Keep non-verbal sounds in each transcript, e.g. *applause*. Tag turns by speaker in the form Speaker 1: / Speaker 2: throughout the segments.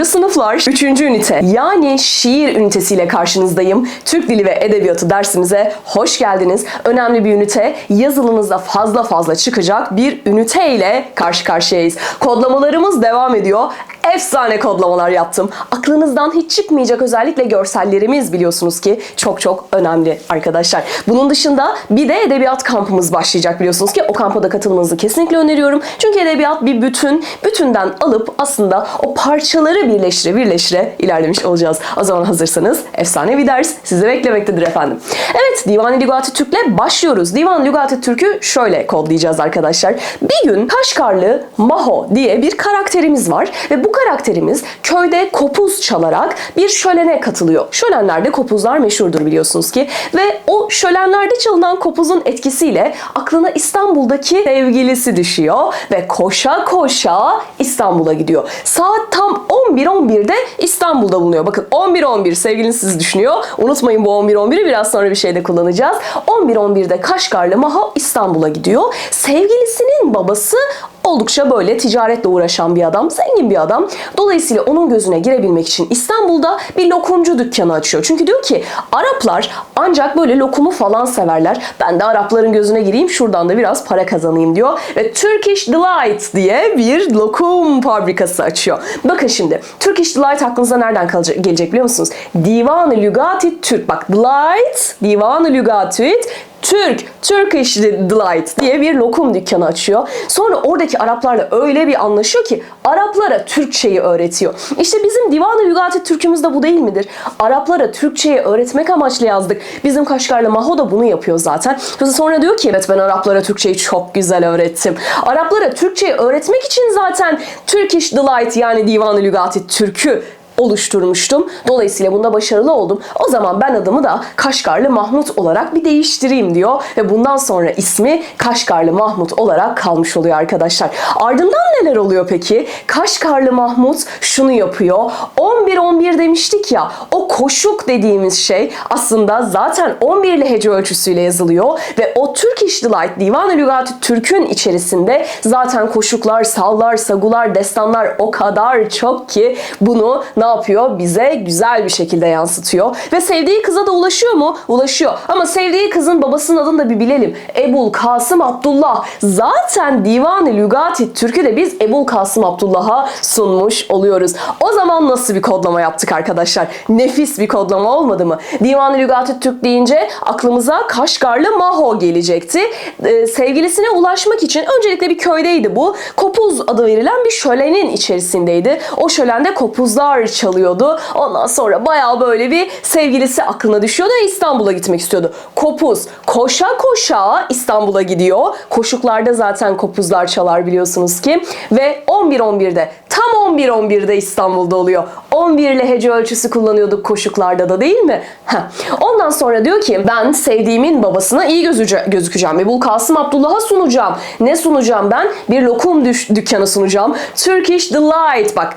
Speaker 1: 10. sınıflar 3. ünite yani şiir ünitesiyle karşınızdayım. Türk Dili ve Edebiyatı dersimize hoş geldiniz. Önemli bir ünite, yazılınızda fazla fazla çıkacak bir ünite ile karşı karşıyayız. Kodlamalarımız devam ediyor. Efsane kodlamalar yaptım. Aklınızdan hiç çıkmayacak özellikle görsellerimiz biliyorsunuz ki çok çok önemli arkadaşlar. Bunun dışında bir de edebiyat kampımız başlayacak biliyorsunuz ki o kampa da katılmanızı kesinlikle öneriyorum. Çünkü edebiyat bir bütün, bütünden alıp aslında o parçaları birleştire birleştire ilerlemiş olacağız. O zaman hazırsanız efsane bir ders sizi beklemektedir efendim. Evet Divan-ı Lügati Türk'le başlıyoruz. Divan-ı Lügati Türk'ü şöyle kodlayacağız arkadaşlar. Bir gün Kaşgarlı Maho diye bir karakterimiz var ve bu karakterimiz köyde kopuz çalarak bir şölene katılıyor. Şölenlerde kopuzlar meşhurdur biliyorsunuz ki ve o şölenlerde çalınan kopuzun etkisiyle aklına İstanbul'daki sevgilisi düşüyor ve koşa koşa İstanbul'a gidiyor. Saat tam 11.11'de İstanbul'da bulunuyor. Bakın 11.11 sevgiliniz sizi düşünüyor. Unutmayın bu 11.11'i biraz sonra bir şeyde kullanacağız. 11.11'de Kaşgarlı Maho İstanbul'a gidiyor. Sevgilisinin babası oldukça böyle ticaretle uğraşan bir adam, zengin bir adam. Dolayısıyla onun gözüne girebilmek için İstanbul'da bir lokumcu dükkanı açıyor. Çünkü diyor ki Araplar ancak böyle lokumu falan severler. Ben de Arapların gözüne gireyim şuradan da biraz para kazanayım diyor. Ve Turkish Delight diye bir lokum fabrikası açıyor. Bakın şimdi Turkish Delight aklınıza nereden kalacak, gelecek biliyor musunuz? Divan-ı Lügati Türk. Bak Delight, Divan-ı Lügati Türk, Turkish Delight diye bir lokum dükkanı açıyor. Sonra oradaki Araplarla öyle bir anlaşıyor ki Araplara Türkçeyi öğretiyor. İşte bizim Divan-ı Lügati Türk'ümüz de bu değil midir? Araplara Türkçeyi öğretmek amaçlı yazdık. Bizim Kaşgarlı Maho da bunu yapıyor zaten. Sonra diyor ki evet ben Araplara Türkçeyi çok güzel öğrettim. Araplara Türkçeyi öğretmek için zaten Turkish Delight yani Divan-ı Lügati Türk'ü oluşturmuştum. Dolayısıyla bunda başarılı oldum. O zaman ben adımı da Kaşgarlı Mahmut olarak bir değiştireyim diyor ve bundan sonra ismi Kaşgarlı Mahmut olarak kalmış oluyor arkadaşlar. Ardından neler oluyor peki? Kaşgarlı Mahmut şunu yapıyor. 11-11 demiştik ya o koşuk dediğimiz şey aslında zaten 11'li hece ölçüsüyle yazılıyor ve o Turkish Delight Divan-ı Lügati Türk'ün içerisinde zaten koşuklar, sallar, sagular, destanlar o kadar çok ki bunu ne yapıyor? Bize güzel bir şekilde yansıtıyor. Ve sevdiği kıza da ulaşıyor mu? Ulaşıyor. Ama sevdiği kızın babasının adını da bir bilelim. Ebul Kasım Abdullah. Zaten Divan-ı Lügati Türk'ü de biz Ebul Kasım Abdullah'a sunmuş oluyoruz. O zaman nasıl bir kodlama yaptık arkadaşlar? Nefis bir kodlama olmadı mı? Divan-ı Lügati Türk deyince aklımıza Kaşgarlı Maho gelecekti. Ee, sevgilisine ulaşmak için öncelikle bir köydeydi bu. Kopuz adı verilen bir şölenin içerisindeydi. O şölende kopuzlar çalıyordu. Ondan sonra bayağı böyle bir sevgilisi aklına düşüyordu ve İstanbul'a gitmek istiyordu. Kopuz koşa koşa İstanbul'a gidiyor. Koşuklarda zaten kopuzlar çalar biliyorsunuz ki. Ve 11-11'de tam 11-11'de İstanbul'da oluyor. 11 ile hece ölçüsü kullanıyorduk koşuklarda da değil mi? Heh. Ondan sonra diyor ki ben sevdiğimin babasına iyi gözüce- gözükeceğim. Ebul Kasım Abdullah'a sunacağım. Ne sunacağım ben? Bir lokum düş- dükkanı sunacağım. Turkish Delight. Bak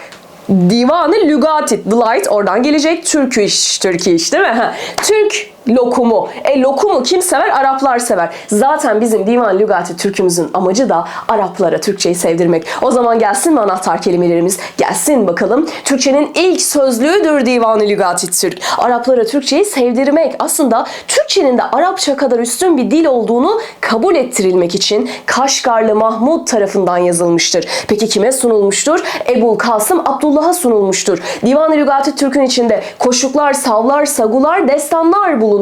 Speaker 1: Divanı Lügati Delight oradan gelecek. Turkish, Turkish değil mi? Ha. Türk lokumu. E lokumu kim sever? Araplar sever. Zaten bizim Divan Lügati Türk'ümüzün amacı da Araplara Türkçeyi sevdirmek. O zaman gelsin mi anahtar kelimelerimiz? Gelsin bakalım. Türkçenin ilk sözlüğüdür Divan-ı Lügati Türk. Araplara Türkçeyi sevdirmek. Aslında Türkçenin de Arapça kadar üstün bir dil olduğunu kabul ettirilmek için Kaşgarlı Mahmud tarafından yazılmıştır. Peki kime sunulmuştur? Ebul Kasım Abdullah'a sunulmuştur. Divan-ı Lügati Türk'ün içinde koşuklar, savlar, sagular, destanlar bulunmaktadır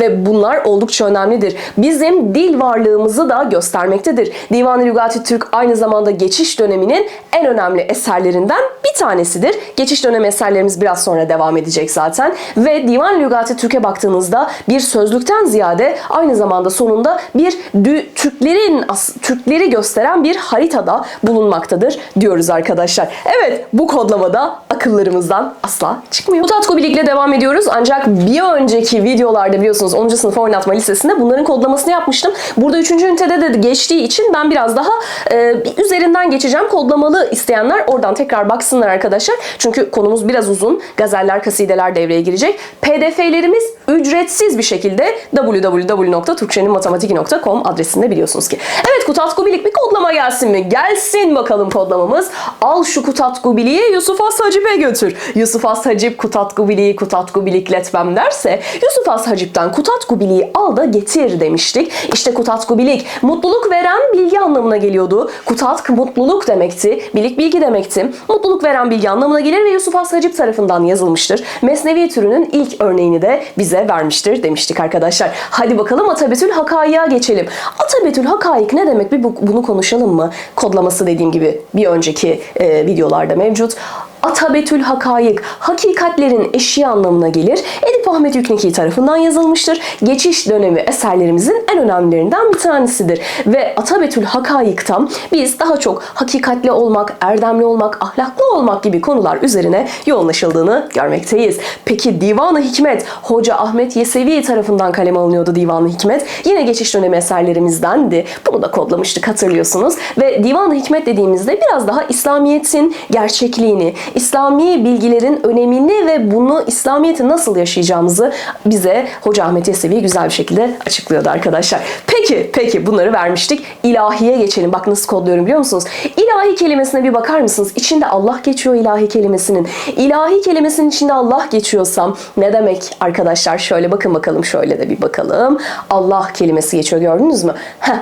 Speaker 1: ve bunlar oldukça önemlidir. Bizim dil varlığımızı da göstermektedir. Divan-ı Lügati Türk aynı zamanda geçiş döneminin en önemli eserlerinden bir tanesidir. Geçiş dönemi eserlerimiz biraz sonra devam edecek zaten ve Divan-ı Lügati Türk'e baktığınızda bir sözlükten ziyade aynı zamanda sonunda bir dü- Türklerin Türkleri gösteren bir haritada bulunmaktadır diyoruz arkadaşlar. Evet bu kodlamada akıllarımızdan asla çıkmıyor. Mutatko Bilik'le devam ediyoruz ancak bir önceki videolarda biliyorsunuz 10. sınıf oynatma listesinde bunların kodlamasını yapmıştım. Burada 3. ünitede de geçtiği için ben biraz daha e, üzerinden geçeceğim. Kodlamalı isteyenler oradan tekrar baksınlar arkadaşlar. Çünkü konumuz biraz uzun. Gazeller, kasideler devreye girecek. PDF'lerimiz ücretsiz bir şekilde www.turkçeninmatematik.com adresinde biliyorsunuz ki. Evet Kutatko Bilik bir kodlama gelsin mi? Gelsin bakalım kodlamamız. Al şu Kutatko Bilik'i Yusuf Has Eve götür. Yusuf As Hacip kutat gubiliği kutat gubilikletmem derse Yusuf As Hacip'ten kutat gubiliği al da getir demiştik. İşte kutat gubilik mutluluk veren bilgi anlamına geliyordu. Kutat mutluluk demekti. Bilik bilgi demekti. Mutluluk veren bilgi anlamına gelir ve Yusuf As Hacip tarafından yazılmıştır. Mesnevi türünün ilk örneğini de bize vermiştir demiştik arkadaşlar. Hadi bakalım Atabetül Hakaik'a geçelim. Atabetül Hakaik ne demek bir bu- bunu konuşalım mı? Kodlaması dediğim gibi bir önceki e, videolarda mevcut. Atabetül Hakaik, hakikatlerin eşiği anlamına gelir. Edip Ahmet Yükneki tarafından yazılmıştır. Geçiş dönemi eserlerimizin en önemlilerinden bir tanesidir. Ve Atabetül Hakaik'tan biz daha çok hakikatli olmak, erdemli olmak, ahlaklı olmak gibi konular üzerine yoğunlaşıldığını görmekteyiz. Peki Divan-ı Hikmet, Hoca Ahmet Yesevi tarafından kaleme alınıyordu Divan-ı Hikmet. Yine geçiş dönemi eserlerimizdendi. Bunu da kodlamıştık hatırlıyorsunuz. Ve Divan-ı Hikmet dediğimizde biraz daha İslamiyet'in gerçekliğini, İslami bilgilerin önemini ve bunu İslamiyet'i nasıl yaşayacağımızı bize Hoca Ahmet Yesevi güzel bir şekilde açıklıyordu arkadaşlar. Peki, peki bunları vermiştik. İlahiye geçelim. Bak nasıl kodluyorum biliyor musunuz? İlahi kelimesine bir bakar mısınız? İçinde Allah geçiyor ilahi kelimesinin. İlahi kelimesinin içinde Allah geçiyorsam ne demek arkadaşlar? Şöyle bakın bakalım şöyle de bir bakalım. Allah kelimesi geçiyor gördünüz mü? Heh,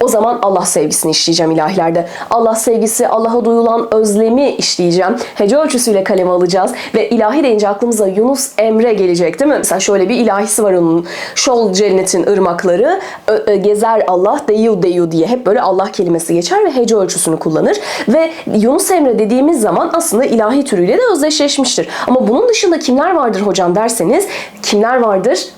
Speaker 1: o zaman Allah sevgisini işleyeceğim ilahilerde. Allah sevgisi, Allah'a duyulan özlemi işleyeceğim. Hece ölçüsüyle kaleme alacağız. Ve ilahi deyince aklımıza Yunus Emre gelecek değil mi? Mesela şöyle bir ilahisi var onun. Şol cennetin ırmakları gezer Allah deyu deyu diye hep böyle Allah kelimesi geçer ve hece ölçüsünü kullanır. Ve Yunus Emre dediğimiz zaman aslında ilahi türüyle de özdeşleşmiştir. Ama bunun dışında kimler vardır hocam derseniz kimler vardır?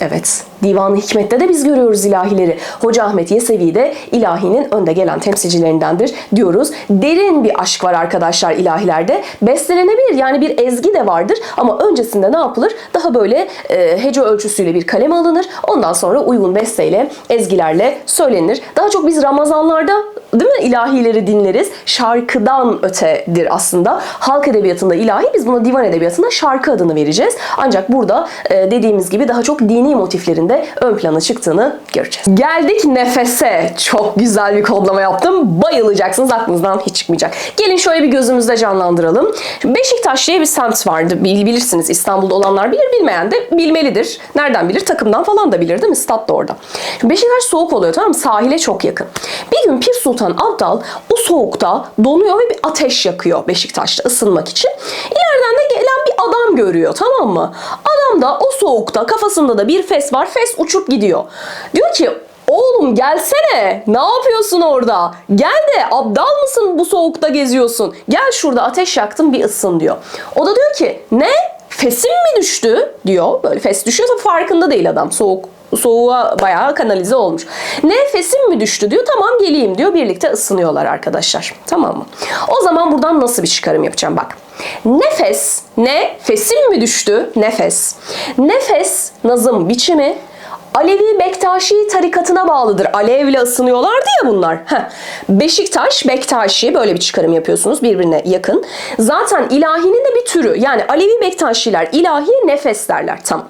Speaker 1: Evet, Divan-ı Hikmet'te de biz görüyoruz ilahileri. Hoca Ahmet Yesevi de ilahinin önde gelen temsilcilerindendir diyoruz. Derin bir aşk var arkadaşlar ilahilerde. Bestelenebilir yani bir ezgi de vardır ama öncesinde ne yapılır? Daha böyle e, hece ölçüsüyle bir kalem alınır. Ondan sonra uygun besteyle, ezgilerle söylenir. Daha çok biz Ramazanlarda değil mi ilahileri dinleriz. Şarkıdan ötedir aslında. Halk edebiyatında ilahi biz buna divan edebiyatında şarkı adını vereceğiz. Ancak burada e, dediğimiz gibi daha çok dini motiflerin de ön plana çıktığını göreceğiz. Geldik nefese. Çok güzel bir kodlama yaptım. Bayılacaksınız aklınızdan hiç çıkmayacak. Gelin şöyle bir gözümüzde canlandıralım. Şimdi Beşiktaş diye bir semt vardı. Bil- Bilirsiniz İstanbul'da olanlar bilir bilmeyen de bilmelidir. Nereden bilir? Takımdan falan da bilir değil mi? Stat da orada. Beşiktaş soğuk oluyor tamam mı? Sahile çok yakın. Bir gün Pir Sultan Abdal o soğukta donuyor ve bir ateş yakıyor Beşiktaş'ta ısınmak için. İleriden de gelen bir adam görüyor tamam mı? Adam da o soğukta kafasında da bir fes var. Fes uçup gidiyor. Diyor ki Oğlum gelsene. Ne yapıyorsun orada? Gel de abdal mısın bu soğukta geziyorsun? Gel şurada ateş yaktım bir ısın diyor. O da diyor ki ne? Fesim mi düştü? diyor. Böyle fes düşüyor tabii farkında değil adam. Soğuk soğuğa bayağı kanalize olmuş. Nefesim mi düştü diyor. Tamam geleyim diyor. Birlikte ısınıyorlar arkadaşlar. Tamam mı? O zaman buradan nasıl bir çıkarım yapacağım bak. Nefes, nefesim mi düştü? Nefes. Nefes, nazım biçimi, Alevi Bektaşi tarikatına bağlıdır. Alevle ısınıyorlardı ya bunlar. Heh. Beşiktaş, Bektaşi böyle bir çıkarım yapıyorsunuz birbirine yakın. Zaten ilahinin de bir türü. Yani Alevi Bektaşiler ilahi nefes derler. Tamam.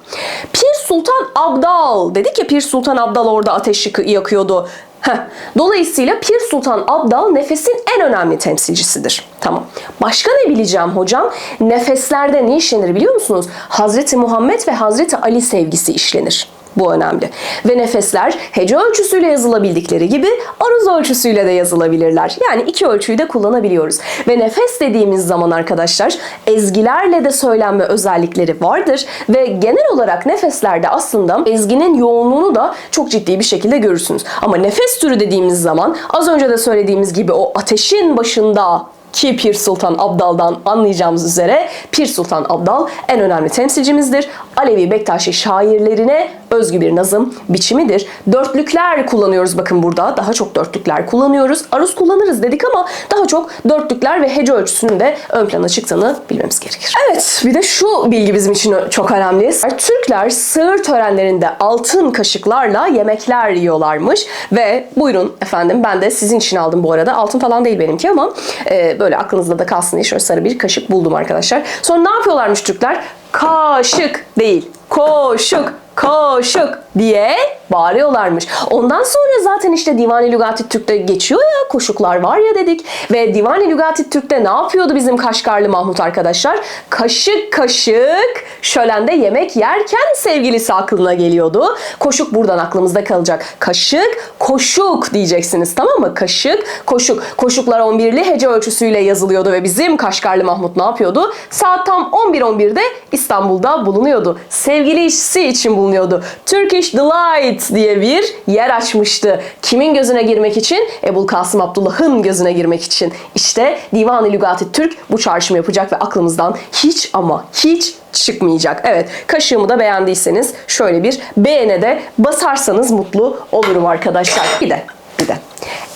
Speaker 1: Pir Sultan Abdal dedik ya Pir Sultan Abdal orada ateş yakı- yakıyordu. Heh. Dolayısıyla Pir Sultan Abdal nefesin en önemli temsilcisidir. Tamam. Başka ne bileceğim hocam? Nefeslerde ne işlenir biliyor musunuz? Hazreti Muhammed ve Hazreti Ali sevgisi işlenir. Bu önemli. Ve nefesler hece ölçüsüyle yazılabildikleri gibi aruz ölçüsüyle de yazılabilirler. Yani iki ölçüyü de kullanabiliyoruz. Ve nefes dediğimiz zaman arkadaşlar ezgilerle de söylenme özellikleri vardır. Ve genel olarak nefeslerde aslında ezginin yoğunluğunu da çok ciddi bir şekilde görürsünüz. Ama nefes türü dediğimiz zaman az önce de söylediğimiz gibi o ateşin başında ki Pir Sultan Abdal'dan anlayacağımız üzere Pir Sultan Abdal en önemli temsilcimizdir. Alevi Bektaşi şairlerine özgü bir nazım biçimidir. Dörtlükler kullanıyoruz bakın burada. Daha çok dörtlükler kullanıyoruz. Aruz kullanırız dedik ama daha çok dörtlükler ve hece ölçüsünün de ön plana çıktığını bilmemiz gerekir. Evet bir de şu bilgi bizim için çok önemli. Türkler sığır törenlerinde altın kaşıklarla yemekler yiyorlarmış ve buyurun efendim ben de sizin için aldım bu arada. Altın falan değil benimki ama e, böyle aklınızda da kalsın diye şöyle sarı bir kaşık buldum arkadaşlar. Sonra ne yapıyorlarmış Türkler? Kaşık değil. Koşuk, koşuk diye bağırıyorlarmış. Ondan sonra zaten işte Divani Lügati Türk'te geçiyor ya koşuklar var ya dedik. Ve Divani Lügati Türk'te ne yapıyordu bizim Kaşgarlı Mahmut arkadaşlar? Kaşık kaşık şölende yemek yerken sevgilisi aklına geliyordu. Koşuk buradan aklımızda kalacak. Kaşık, koşuk diyeceksiniz tamam mı? Kaşık, koşuk. Koşuklar 11'li hece ölçüsüyle yazılıyordu ve bizim Kaşgarlı Mahmut ne yapıyordu? Saat tam 11.11'de İstanbul'da bulunuyordu. Sevgilisi için bulunuyordu. Turkish Delight diye bir yer açmıştı. Kimin gözüne girmek için? Ebul Kasım Abdullah'ın gözüne girmek için. İşte Divan-ı Lügati Türk bu çağrışımı yapacak ve aklımızdan hiç ama hiç çıkmayacak. Evet kaşığımı da beğendiyseniz şöyle bir beğene de basarsanız mutlu olurum arkadaşlar. Bir de bir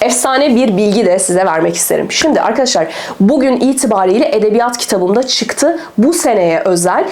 Speaker 1: efsane bir bilgi de size vermek isterim. Şimdi arkadaşlar bugün itibariyle edebiyat kitabımda çıktı. Bu seneye özel.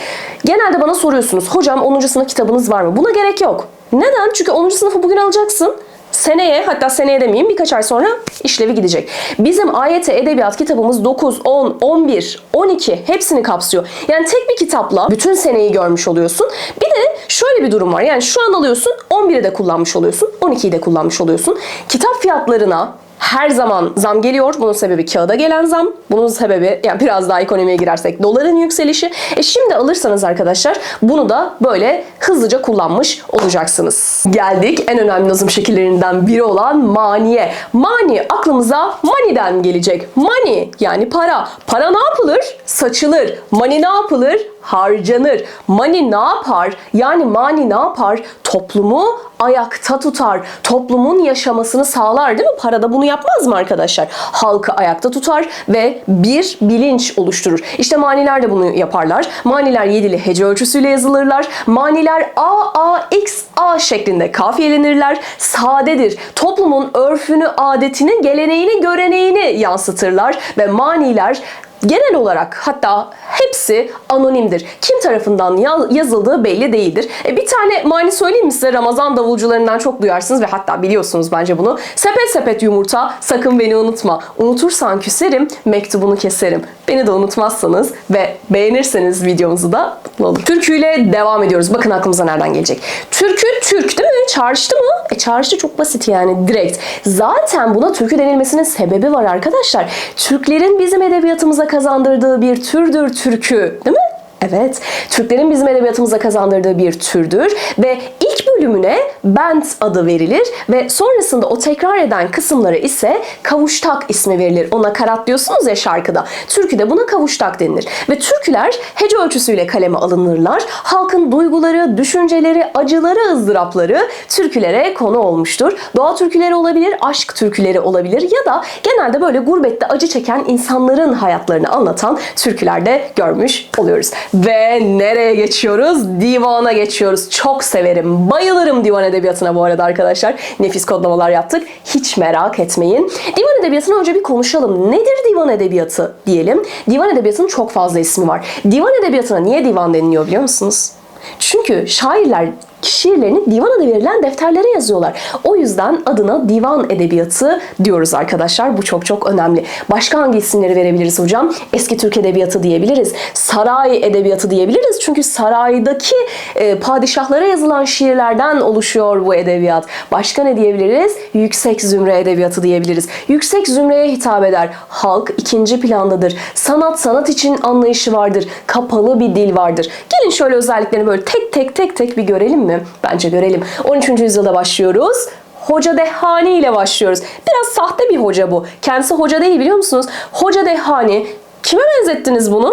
Speaker 1: Genelde bana soruyorsunuz hocam 10. sınıf kitabınız var mı? Buna gerek yok. Neden? Çünkü 10. sınıfı bugün alacaksın. Seneye hatta seneye demeyeyim birkaç ay sonra işlevi gidecek. Bizim AYT edebiyat kitabımız 9, 10, 11, 12 hepsini kapsıyor. Yani tek bir kitapla bütün seneyi görmüş oluyorsun. Bir de şöyle bir durum var. Yani şu an alıyorsun 11'i de kullanmış oluyorsun. 12'yi de kullanmış oluyorsun. Kitap fiyatlarına her zaman zam geliyor. Bunun sebebi kağıda gelen zam. Bunun sebebi yani biraz daha ekonomiye girersek doların yükselişi. E şimdi alırsanız arkadaşlar bunu da böyle hızlıca kullanmış olacaksınız. Geldik en önemli nazım şekillerinden biri olan maniye. Mani aklımıza money'den gelecek. Money yani para. Para ne yapılır? Saçılır. Money ne yapılır? Harcanır. Money ne yapar? Yani mani ne yapar? Toplumu ayakta tutar. Toplumun yaşamasını sağlar değil mi? Para da bunu yapmaz mı arkadaşlar? Halkı ayakta tutar ve bir bilinç oluşturur. İşte maniler de bunu yaparlar. Maniler yedili hece ölçüsüyle yazılırlar. Maniler A, A, X, A şeklinde kafiyelenirler. Sadedir. Toplumun örfünü, adetini, geleneğini, göreneğini yansıtırlar ve maniler genel olarak hatta hepsi anonimdir. Kim tarafından ya- yazıldığı belli değildir. E, bir tane mani söyleyeyim mi size? Ramazan davulcularından çok duyarsınız ve hatta biliyorsunuz bence bunu. Sepet sepet yumurta, sakın beni unutma. Unutursan küserim, mektubunu keserim. Beni de unutmazsanız ve beğenirseniz videomuzu da mutlu olurum. Türküyle devam ediyoruz. Bakın aklımıza nereden gelecek. Türkü Türk değil mi? Çağrıştı mı? E çağrıştı çok basit yani direkt. Zaten buna türkü denilmesinin sebebi var arkadaşlar. Türklerin bizim edebiyatımıza kazandırdığı bir türdür türkü değil mi? Evet, Türklerin bizim edebiyatımıza kazandırdığı bir türdür ve ilk bölümüne bent adı verilir ve sonrasında o tekrar eden kısımlara ise kavuştak ismi verilir. Ona karat diyorsunuz ya şarkıda. Türküde buna kavuştak denilir. Ve türküler hece ölçüsüyle kaleme alınırlar. Halkın duyguları, düşünceleri, acıları, ızdırapları türkülere konu olmuştur. Doğa türküleri olabilir, aşk türküleri olabilir ya da genelde böyle gurbette acı çeken insanların hayatlarını anlatan türkülerde görmüş oluyoruz. Ve nereye geçiyoruz? Divana geçiyoruz. Çok severim. Bayılırım divan edebiyatına bu arada arkadaşlar. Nefis kodlamalar yaptık. Hiç merak etmeyin. Divan edebiyatını önce bir konuşalım. Nedir divan edebiyatı diyelim. Divan edebiyatının çok fazla ismi var. Divan edebiyatına niye divan deniliyor biliyor musunuz? Çünkü şairler şiirlerini divan adı verilen defterlere yazıyorlar. O yüzden adına divan edebiyatı diyoruz arkadaşlar. Bu çok çok önemli. Başka hangi isimleri verebiliriz hocam? Eski Türk edebiyatı diyebiliriz. Saray edebiyatı diyebiliriz. Çünkü saraydaki e, padişahlara yazılan şiirlerden oluşuyor bu edebiyat. Başka ne diyebiliriz? Yüksek zümre edebiyatı diyebiliriz. Yüksek zümreye hitap eder. Halk ikinci plandadır. Sanat sanat için anlayışı vardır. Kapalı bir dil vardır. Gelin şöyle özelliklerini böyle tek tek tek tek bir görelim mi? Bence görelim. 13. yüzyılda başlıyoruz. Hoca Dehani ile başlıyoruz. Biraz sahte bir hoca bu. Kendisi hoca değil biliyor musunuz? Hoca Dehani. Kime benzettiniz bunu?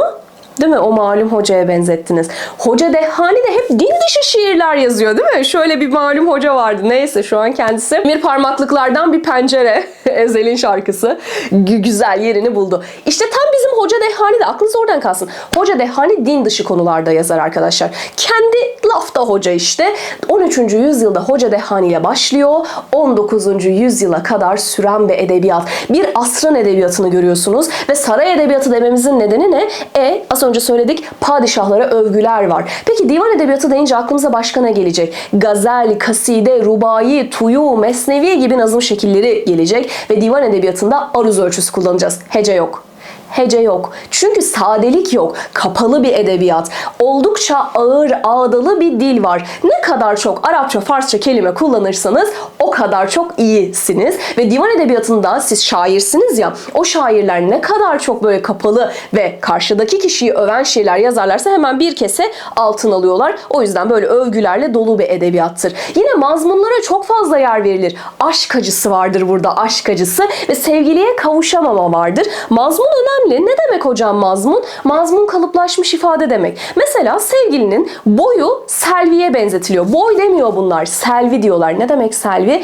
Speaker 1: Değil mi? O malum hocaya benzettiniz. Hoca Dehani de hep din dışı şiirler yazıyor değil mi? Şöyle bir malum hoca vardı. Neyse şu an kendisi bir parmaklıklardan bir pencere. *laughs* Ezel'in şarkısı. Gü- güzel yerini buldu. İşte tam bizim Hoca Dehani de aklınız oradan kalsın. Hoca Dehani din dışı konularda yazar arkadaşlar. Kendi lafta hoca işte. 13. yüzyılda Hoca Dehani ile başlıyor. 19. yüzyıla kadar süren bir edebiyat. Bir asrın edebiyatını görüyorsunuz ve saray edebiyatı dememizin nedeni ne? E az önce söyledik padişahlara övgüler var. Peki divan edebiyatı deyince aklımıza başka ne gelecek? Gazel, kaside, rubai, tuyu, mesnevi gibi nazım şekilleri gelecek ve divan edebiyatında aruz ölçüsü kullanacağız. Hece yok. Hece yok. Çünkü sadelik yok. Kapalı bir edebiyat. Oldukça ağır, ağdalı bir dil var. Ne kadar çok Arapça, Farsça kelime kullanırsanız o kadar çok iyisiniz. Ve divan edebiyatında siz şairsiniz ya, o şairler ne kadar çok böyle kapalı ve karşıdaki kişiyi öven şeyler yazarlarsa hemen bir kese altın alıyorlar. O yüzden böyle övgülerle dolu bir edebiyattır. Yine mazmunlara çok fazla yer verilir. Aşk acısı vardır burada, aşk acısı ve sevgiliye kavuşamama vardır. Mazmun önemli. Ne demek hocam mazmun? Mazmun kalıplaşmış ifade demek. Mesela sevgilinin boyu Selvi'ye benzetiliyor. Boy demiyor bunlar. Selvi diyorlar. Ne demek Selvi?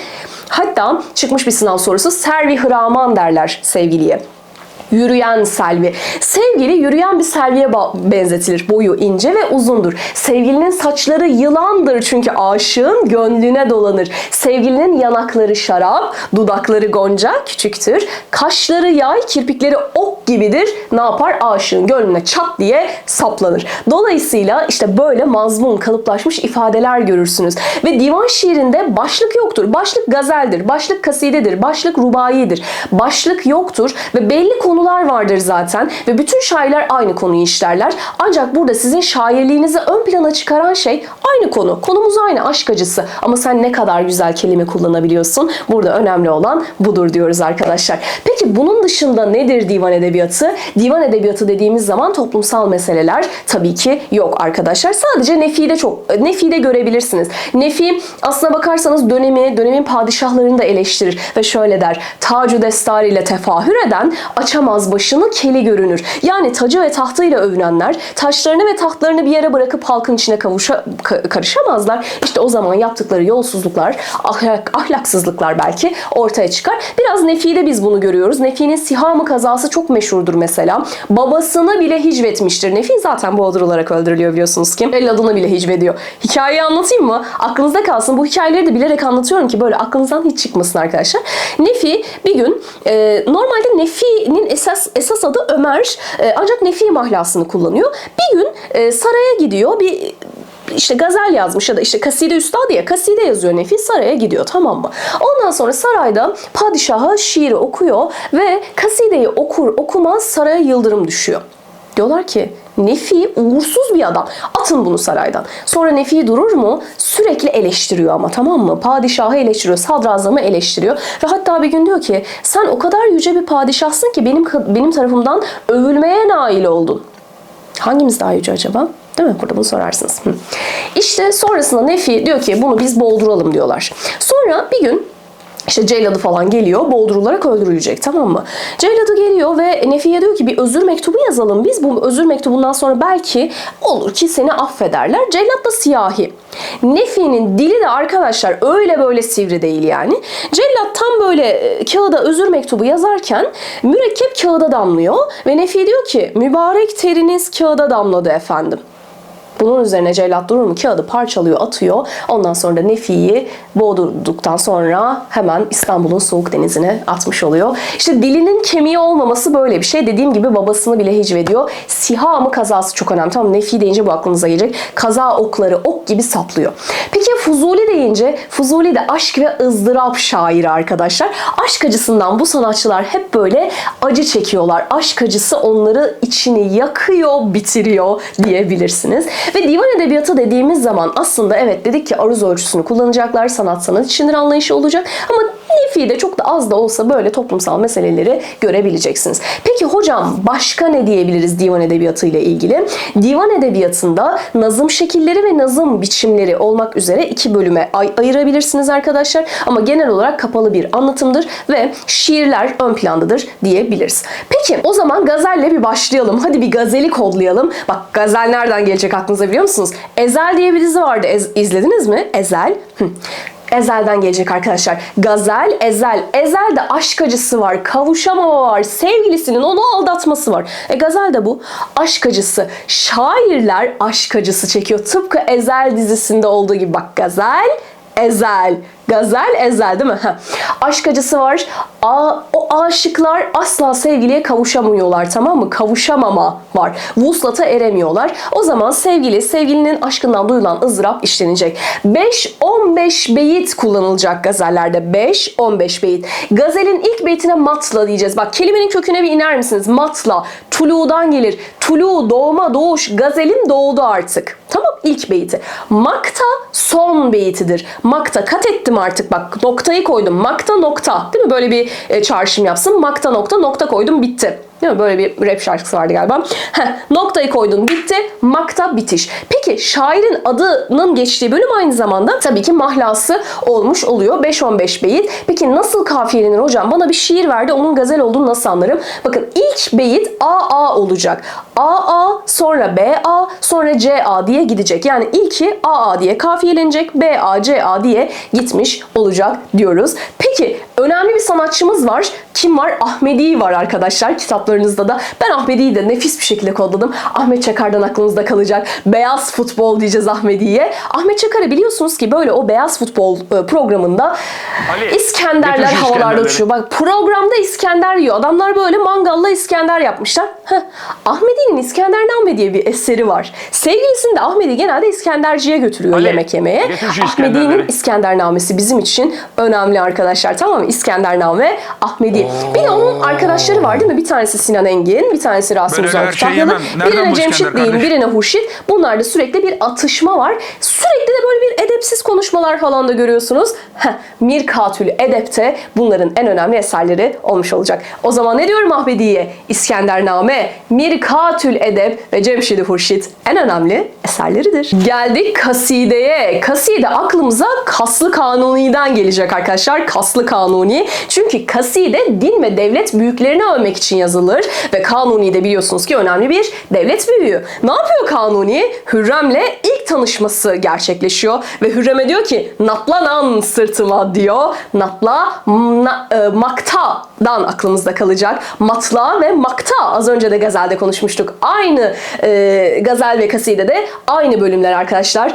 Speaker 1: Hatta çıkmış bir sınav sorusu Servi Hıraman derler sevgiliye. Yürüyen selvi. Sevgili yürüyen bir selviye benzetilir. Boyu ince ve uzundur. Sevgilinin saçları yılandır çünkü aşığın gönlüne dolanır. Sevgilinin yanakları şarap, dudakları gonca küçüktür. Kaşları yay, kirpikleri ok gibidir. Ne yapar? Aşığın gönlüne çat diye saplanır. Dolayısıyla işte böyle mazmun, kalıplaşmış ifadeler görürsünüz. Ve divan şiirinde başlık yoktur. Başlık gazeldir, başlık kasidedir, başlık rubaidir. Başlık yoktur ve belli konular vardır zaten ve bütün şairler aynı konuyu işlerler. Ancak burada sizin şairliğinizi ön plana çıkaran şey aynı konu. Konumuz aynı aşk acısı ama sen ne kadar güzel kelime kullanabiliyorsun. Burada önemli olan budur diyoruz arkadaşlar. Peki bunun dışında nedir divan edebiyatı? Divan edebiyatı dediğimiz zaman toplumsal meseleler tabii ki yok arkadaşlar. Sadece Nefi'de çok Nefi'de görebilirsiniz. Nefi aslına bakarsanız dönemi, dönemin padişahlarını da eleştirir ve şöyle der. Tacu destar ile tefahür eden açamaz başını keli görünür. Yani tacı ve tahtıyla övünenler taşlarını ve tahtlarını bir yere bırakıp halkın içine kavuşa, ka- karışamazlar. İşte o zaman yaptıkları yolsuzluklar, ahlak, ahlaksızlıklar belki ortaya çıkar. Biraz Nefi'de biz bunu görüyoruz. Nefi'nin Sihamı kazası çok meşhurdur mesela. Babasını bile hicvetmiştir. Nefi zaten boğdur olarak öldürülüyor biliyorsunuz ki. Evladını bile hicvediyor. Hikayeyi anlatayım mı? Aklınızda kalsın. Bu hikayeleri de bilerek anlatıyorum ki böyle aklınızdan hiç çıkmasın arkadaşlar. Nefi bir gün e, normalde Nefi'nin esas esas adı Ömer. E, ancak Nefi mahlasını kullanıyor. Bir gün e, saraya gidiyor. Bir işte gazel yazmış ya da işte kaside üstadı ya kaside yazıyor Nefi saraya gidiyor tamam mı? Ondan sonra sarayda padişaha şiiri okuyor ve kasideyi okur okumaz saraya yıldırım düşüyor. Diyorlar ki Nefi uğursuz bir adam. Atın bunu saraydan. Sonra Nefi durur mu? Sürekli eleştiriyor ama tamam mı? Padişahı eleştiriyor, sadrazamı eleştiriyor. Ve hatta bir gün diyor ki sen o kadar yüce bir padişahsın ki benim benim tarafımdan övülmeye nail oldun. Hangimiz daha yüce acaba? Değil mi? Burada bunu sorarsınız. İşte sonrasında Nefi diyor ki bunu biz boğduralım diyorlar. Sonra bir gün işte celladı falan geliyor, boğdurularak öldürülecek tamam mı? Celladı geliyor ve Nefi'ye diyor ki bir özür mektubu yazalım biz. Bu özür mektubundan sonra belki olur ki seni affederler. Cellat da siyahi. Nefi'nin dili de arkadaşlar öyle böyle sivri değil yani. Cellat tam böyle e, kağıda özür mektubu yazarken mürekkep kağıda damlıyor ve Nefi diyor ki mübarek teriniz kağıda damladı efendim. Bunun üzerine cellat durur mu? Kağıdı parçalıyor, atıyor. Ondan sonra da Nefi'yi boğdurduktan sonra hemen İstanbul'un soğuk denizine atmış oluyor. İşte dilinin kemiği olmaması böyle bir şey. Dediğim gibi babasını bile hicvediyor. Sihamı kazası çok önemli. Tamam Nefi deyince bu aklınıza gelecek. Kaza okları ok gibi saplıyor. Peki Fuzuli deyince Fuzuli de aşk ve ızdırap şairi arkadaşlar. Aşk acısından bu sanatçılar hep böyle acı çekiyorlar. Aşk acısı onları içini yakıyor, bitiriyor diyebilirsiniz. Ve divan edebiyatı dediğimiz zaman aslında evet dedik ki aruz ölçüsünü kullanacaklar. Sanat sanat içindir anlayışı olacak. Ama Nefi'de çok da az da olsa böyle toplumsal meseleleri görebileceksiniz. Peki hocam başka ne diyebiliriz divan edebiyatı ile ilgili? Divan edebiyatında nazım şekilleri ve nazım biçimleri olmak üzere iki bölüme ay- ayırabilirsiniz arkadaşlar. Ama genel olarak kapalı bir anlatımdır ve şiirler ön plandadır diyebiliriz. Peki o zaman gazelle bir başlayalım. Hadi bir gazeli kodlayalım. Bak gazel nereden gelecek aklınıza biliyor musunuz? Ezel diye bir dizi vardı. Ez- izlediniz mi? Ezel. Ezel'den gelecek arkadaşlar. Gazel, Ezel. Ezel'de aşk acısı var, kavuşamama var, sevgilisinin onu aldatması var. E Gazel de bu. Aşk acısı. Şairler aşk acısı çekiyor. Tıpkı Ezel dizisinde olduğu gibi. Bak Gazel, Ezel. Gazel ezel değil mi? Aşk acısı var. A, o aşıklar asla sevgiliye kavuşamıyorlar tamam mı? Kavuşamama var. Vuslata eremiyorlar. O zaman sevgili, sevgilinin aşkından duyulan ızdırap işlenecek. 5-15 beyit kullanılacak gazellerde. 5-15 beyit. Gazelin ilk beytine matla diyeceğiz. Bak kelimenin köküne bir iner misiniz? Matla. Tulu'dan gelir. Tulu, doğma, doğuş. Gazelin doğdu artık. Tamam ilk beyti. Makta son beytidir. Makta kat ettim artık bak noktayı koydum. Makta nokta. Değil mi? Böyle bir e, çağrışım yapsın. Makta nokta nokta koydum bitti. Değil mi? Böyle bir rap şarkısı vardı galiba. Heh, noktayı koydun bitti. Makta bitiş. Peki şairin adının geçtiği bölüm aynı zamanda tabii ki mahlası olmuş oluyor. 5-15 beyit. Peki nasıl kafiyelenir hocam? Bana bir şiir verdi. Onun gazel olduğunu nasıl anlarım? Bakın ilk beyit AA olacak. AA sonra BA sonra CA diye gidecek. Yani ilki AA diye kafiyelenecek. BA CA diye gitmiş olacak diyoruz. Peki önemli bir sanatçımız var. Kim var? Ahmedi var arkadaşlar kitaplarınızda da. Ben Ahmedi'yi de nefis bir şekilde kodladım. Ahmet Çakar'dan aklınızda kalacak. Beyaz futbol diyeceğiz Ahmedi'ye. Ahmet Çakar'ı biliyorsunuz ki böyle o beyaz futbol e, programında
Speaker 2: Ali,
Speaker 1: İskenderler havalarda uçuyor. Bak programda İskender yiyor. Adamlar böyle mangalla İskender yapmışlar. Heh. Ahmedi'nin İskendername diye bir eseri var. Sevgilisini de Ahmedi genelde İskenderciye götürüyor
Speaker 2: Ali,
Speaker 1: yemek yemeye. Ahmedi'nin
Speaker 2: İskenderleri.
Speaker 1: İskendernamesi bizim için önemli arkadaşlar. Tamam mı? İskendername Ahmedi. Bir de onun arkadaşları var değil mi? Bir tanesi Sinan Engin, bir tanesi Rasim
Speaker 2: Ben öyle
Speaker 1: Ozan
Speaker 2: her şeyi
Speaker 1: Kütahyalı. Birine Cemşit
Speaker 2: kardeş?
Speaker 1: birine Hurşit. Bunlarda sürekli bir atışma var. Sürekli böyle edepsiz konuşmalar falan da görüyorsunuz. Heh, Mirkatül Edep'te bunların en önemli eserleri olmuş olacak. O zaman ne diyorum Ahmediye? İskendername, Mirkatül Edep ve Cemşid-i Hurşit en önemli eserleridir. Geldik kasideye. Kaside aklımıza Kaslı Kanuni'den gelecek arkadaşlar. Kaslı Kanuni. Çünkü kaside din ve devlet büyüklerini övmek için yazılır ve Kanuni de biliyorsunuz ki önemli bir devlet büyüğü. Ne yapıyor Kanuni? Hürrem'le ilk tanışması gerçekleşiyor ve Hürrem'e diyor ki natlanan sırtıma diyor. Natla na, e, makta'dan aklımızda kalacak. Matla ve makta az önce de gazelde konuşmuştuk. Aynı e, gazel ve kaside de aynı bölümler arkadaşlar.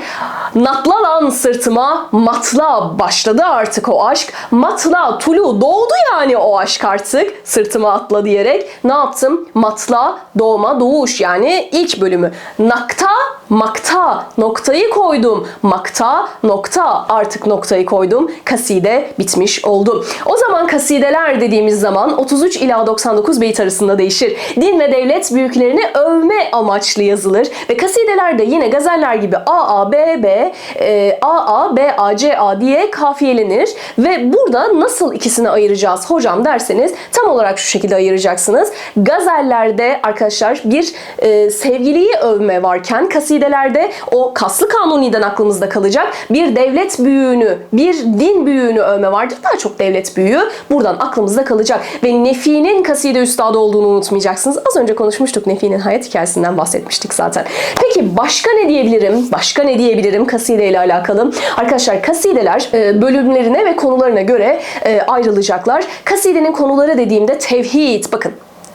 Speaker 1: Natlanan sırtıma matla başladı artık o aşk. Matla tulu doğdu yani o aşk artık sırtıma atla diyerek ne yaptım? Matla doğma doğuş yani ilk bölümü. Nakta makta noktayı koydum. Makta nokta artık noktayı koydum. Kaside bitmiş oldu. O zaman kasideler dediğimiz zaman 33 ila 99 beyt arasında değişir. Din ve devlet büyüklerini övme amaçlı yazılır ve kasideler de yine gazeller gibi A A B B e, A A B A C A diye kafiyelenir ve burada nasıl ikisini ayıracağız hocam derseniz tam olarak şu şekilde ayıracaksınız. Gazellerde arkadaşlar bir e, sevgiliyi övme varken kasidelerde o kaslı kanuniden aklımızda kalacak bir devlet büyüğünü, bir din büyüğünü övme vardır. Daha çok devlet büyüğü buradan aklımızda kalacak ve Nefi'nin kaside üstadı olduğunu unutmayacaksınız. Az önce konuşmuştuk Nefi'nin hayat hikayesinden bahsetmiştik zaten. Peki başka ne diyebilirim? Başka ne diyebilirim kaside ile alakalı? Arkadaşlar kasideler e, bölümlerine ve konularına göre e, ayrılacaklar. Kasidenin konuları dediğimde tevhid. Bakın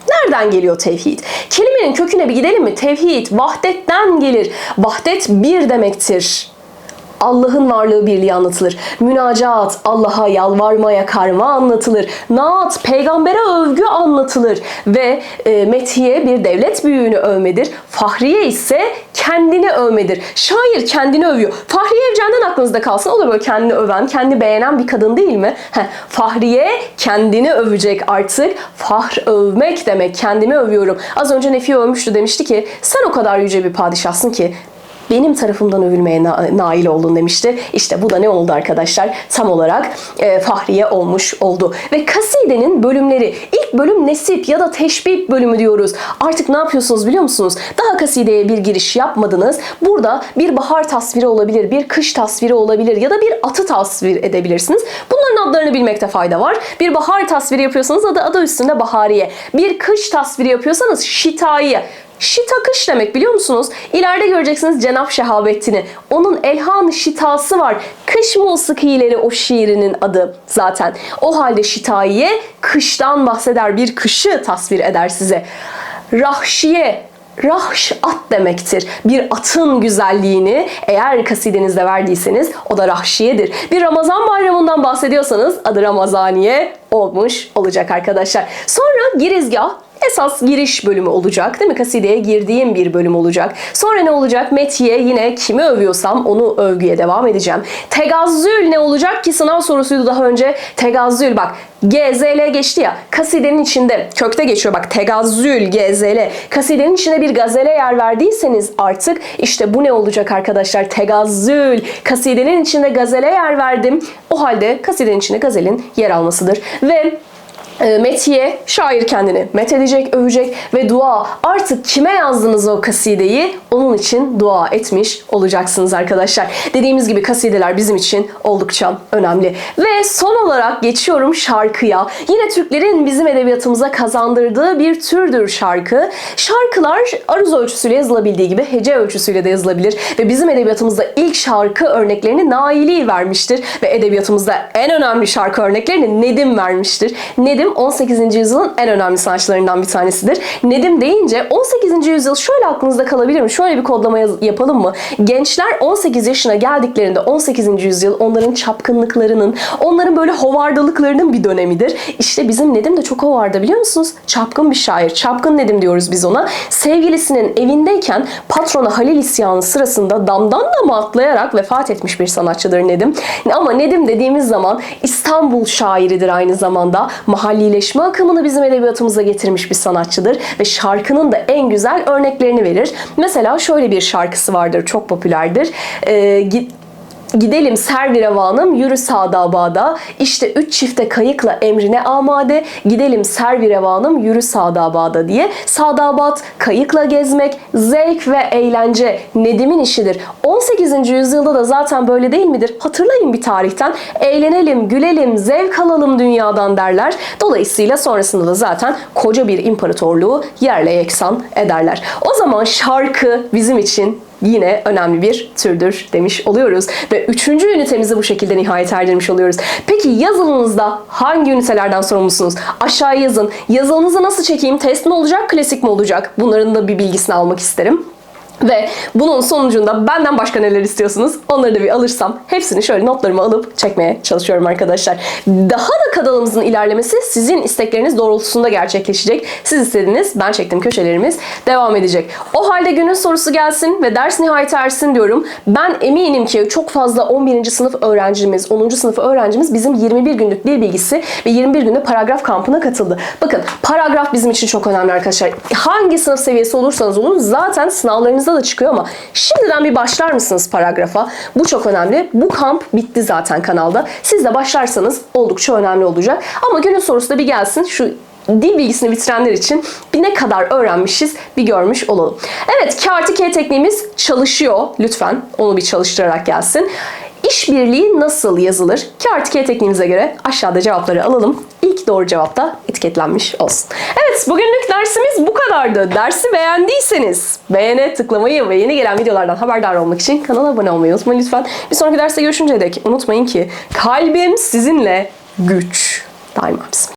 Speaker 1: Nereden geliyor tevhid? Kelimenin köküne bir gidelim mi? Tevhid vahdetten gelir. Vahdet bir demektir. Allah'ın varlığı birliği anlatılır. Münacat, Allah'a yalvarma, yakarma anlatılır. Naat, peygambere övgü anlatılır. Ve e, metiye bir devlet büyüğünü övmedir. Fahriye ise kendini övmedir. Şair kendini övüyor. Fahriye Evcen'den aklınızda kalsın. O da böyle kendini öven, kendini beğenen bir kadın değil mi? Heh, Fahriye kendini övecek artık. Fahr övmek demek. Kendimi övüyorum. Az önce Nefi övmüştü demişti ki sen o kadar yüce bir padişahsın ki benim tarafımdan övülmeye na- nail oldun demişti. İşte bu da ne oldu arkadaşlar? Tam olarak e, Fahriye olmuş oldu. Ve kasidenin bölümleri ilk bölüm nesip ya da teşbih bölümü diyoruz. Artık ne yapıyorsunuz biliyor musunuz? Daha kasideye bir giriş yapmadınız. Burada bir bahar tasviri olabilir, bir kış tasviri olabilir ya da bir atı tasvir edebilirsiniz. Bunların adlarını bilmekte fayda var. Bir bahar tasviri yapıyorsanız adı adı üstünde bahariye. Bir kış tasviri yapıyorsanız şitaiye. Şita kış demek biliyor musunuz? İleride göreceksiniz Cenap Şehabettin'i. Onun Elhan Şitası var. Kış musikileri o şiirinin adı zaten. O halde Şitaiye kıştan bahseder. Bir kışı tasvir eder size. Rahşiye rahş at demektir. Bir atın güzelliğini eğer kasidenizde verdiyseniz o da rahşiyedir. Bir Ramazan bayramından bahsediyorsanız adı Ramazaniye olmuş olacak arkadaşlar. Sonra girizgah esas giriş bölümü olacak değil mi? Kasideye girdiğim bir bölüm olacak. Sonra ne olacak? Metiye yine kimi övüyorsam onu övgüye devam edeceğim. Tegazzül ne olacak ki sınav sorusuydu daha önce. Tegazzül bak GZL geçti ya. Kasidenin içinde kökte geçiyor bak tegazzül GZL. Kasidenin içine bir gazele yer verdiyseniz artık işte bu ne olacak arkadaşlar? Tegazzül. Kasidenin içinde gazele yer verdim. O halde kasidenin içinde gazelin yer almasıdır. Ve Metiye şair kendini met edecek, övecek ve dua artık kime yazdınız o kasideyi onun için dua etmiş olacaksınız arkadaşlar. Dediğimiz gibi kasideler bizim için oldukça önemli. Ve son olarak geçiyorum şarkıya. Yine Türklerin bizim edebiyatımıza kazandırdığı bir türdür şarkı. Şarkılar aruz ölçüsüyle yazılabildiği gibi hece ölçüsüyle de yazılabilir ve bizim edebiyatımızda ilk şarkı örneklerini Naili vermiştir ve edebiyatımızda en önemli şarkı örneklerini Nedim vermiştir. Nedim 18. yüzyılın en önemli sanatçılarından bir tanesidir. Nedim deyince 18. yüzyıl şöyle aklınızda kalabilir mi? Şöyle bir kodlama yapalım mı? Gençler 18 yaşına geldiklerinde 18. yüzyıl onların çapkınlıklarının, onların böyle hovardalıklarının bir dönemidir. İşte bizim Nedim de çok hovarda biliyor musunuz? Çapkın bir şair. Çapkın Nedim diyoruz biz ona. Sevgilisinin evindeyken patrona Halil isyanı sırasında damdan dama atlayarak vefat etmiş bir sanatçıdır Nedim. Ama Nedim dediğimiz zaman İstanbul şairidir aynı zamanda. Mahallileşme akımını bizim edebiyatımıza getirmiş bir sanatçıdır ve şarkının da en güzel örneklerini verir. Mesela şöyle bir şarkısı vardır, çok popülerdir. Ee, gi- Gidelim Servirevanım yürü sağda bağda. İşte üç çifte kayıkla emrine amade. Gidelim Servirevanım yürü sağda bağda diye. Sadabat, kayıkla gezmek, zevk ve eğlence Nedim'in işidir. 18. yüzyılda da zaten böyle değil midir? Hatırlayın bir tarihten. Eğlenelim, gülelim, zevk alalım dünyadan derler. Dolayısıyla sonrasında da zaten koca bir imparatorluğu yerle yeksan ederler. O zaman şarkı bizim için yine önemli bir türdür demiş oluyoruz. Ve üçüncü ünitemizi bu şekilde nihayet erdirmiş oluyoruz. Peki yazılınızda hangi ünitelerden sorumlusunuz? Aşağıya yazın. Yazılınızı nasıl çekeyim? Test mi olacak, klasik mi olacak? Bunların da bir bilgisini almak isterim. Ve bunun sonucunda benden başka neler istiyorsunuz onları da bir alırsam hepsini şöyle notlarıma alıp çekmeye çalışıyorum arkadaşlar. Daha da kanalımızın ilerlemesi sizin istekleriniz doğrultusunda gerçekleşecek. Siz istediniz, ben çektim köşelerimiz devam edecek. O halde günün sorusu gelsin ve ders nihayet ersin diyorum. Ben eminim ki çok fazla 11. sınıf öğrencimiz, 10. sınıf öğrencimiz bizim 21 günlük dil bilgisi ve 21 günde paragraf kampına katıldı. Bakın paragraf bizim için çok önemli arkadaşlar. Hangi sınıf seviyesi olursanız olun zaten sınavlarınızda da çıkıyor ama şimdiden bir başlar mısınız paragrafa? Bu çok önemli. Bu kamp bitti zaten kanalda. Siz de başlarsanız oldukça önemli olacak. Ama günün sorusu da bir gelsin. Şu dil bilgisini bitirenler için bir ne kadar öğrenmişiz bir görmüş olalım. Evet K K tekniğimiz çalışıyor. Lütfen onu bir çalıştırarak gelsin. İşbirliği nasıl yazılır? K K tekniğimize göre aşağıda cevapları alalım. İlk doğru cevap da etiketlenmiş olsun. Evet bugünlük dersimiz bu kadardı. Dersi beğendiyseniz beğene tıklamayı ve yeni gelen videolardan haberdar olmak için kanala abone olmayı unutmayın lütfen. Bir sonraki derste görüşünceye dek unutmayın ki kalbim sizinle güç. Daima bizim.